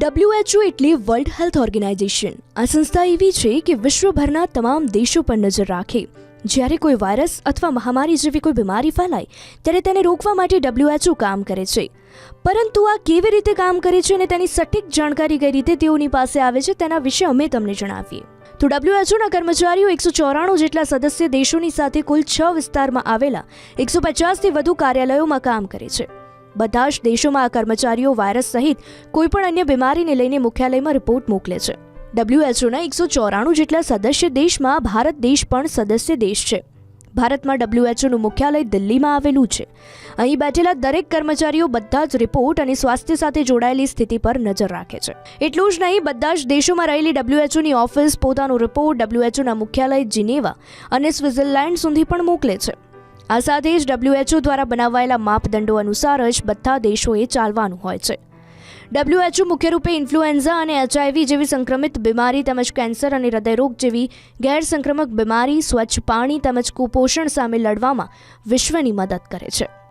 WHO એટલે world health organisation આ સંસ્થા એવી છે કે વિશ્વભરના તમામ દેશો પર નજર રાખે. જ્યારે કોઈ વાયરસ અથવા મહામારી જેવી કોઈ બીમારી ફેલાય, ત્યારે તેને રોકવા માટે ડબ્લ્યુએચઓ કામ કરે છે. પરંતુ આ કેવી રીતે કામ કરે છે અને તેની સટીક જાણકારી કઈ રીતે તેઓની પાસે આવે છે તેના વિશે અમે તમને જણાવીએ. તો ડબ્લ્યુએચઓના કર્મચારીઓ એકસો ચોરાણું જેટલા સદસ્ય દેશોની સાથે કુલ છ વિસ્તારમાં આવેલા, એકસો પચાસથી વધુ કાર્યાલયોમાં કામ કરે છે. બધા જ દેશોમાં આ કર્મચારીઓ વાયરસ સહિત કોઈપણ અન્ય બીમારીને લઈને મુખ્યાલયમાં રિપોર્ટ મોકલે છે. ડબ્લ્યુએચઓના એકસો ચોરાણું જેટલા સદસ્ય દેશમાં ભારત દેશ પણ સદસ્ય દેશ છે. ભારતમાં ડબ્લ્યુએચઓનું મુખ્યાલય દિલ્હીમાં આવેલું છે. અહીં બેઠેલા દરેક કર્મચારીઓ બધા જ રિપોર્ટ અને સ્વાસ્થ્ય સાથે જોડાયેલી સ્થિતિ પર નજર રાખે છે. એટલું જ નહીં, બધા જ દેશોમાં રહેલી ડબ્લ્યુએચઓની ઓફિસ પોતાનો રિપોર્ટ ડબ્લ્યુએચઓના મુખ્યાલય જીનેવા અને સ્વિટ્ઝરલેન્ડ સુધી પણ મોકલે છે. આ સાથે જ ડબ્લ્યુએચઓ દ્વારા બનાવાયેલા માપદંડો અનુસાર જ બધા દેશોએ ચાલવાનું હોય છે. ડબ્લ્યુએચઓ મુખ્યરૂપે ઇન્ફ્લુએન્ઝા અને એચઆઈવી જેવી સંક્રમિત બીમારી તેમજ કેન્સર અને હૃદયરોગ જેવી ગેરસંક્રમક બીમારી, સ્વચ્છ પાણી તેમજ કુપોષણ સામે લડવામાં વિશ્વની મદદ કરે છે.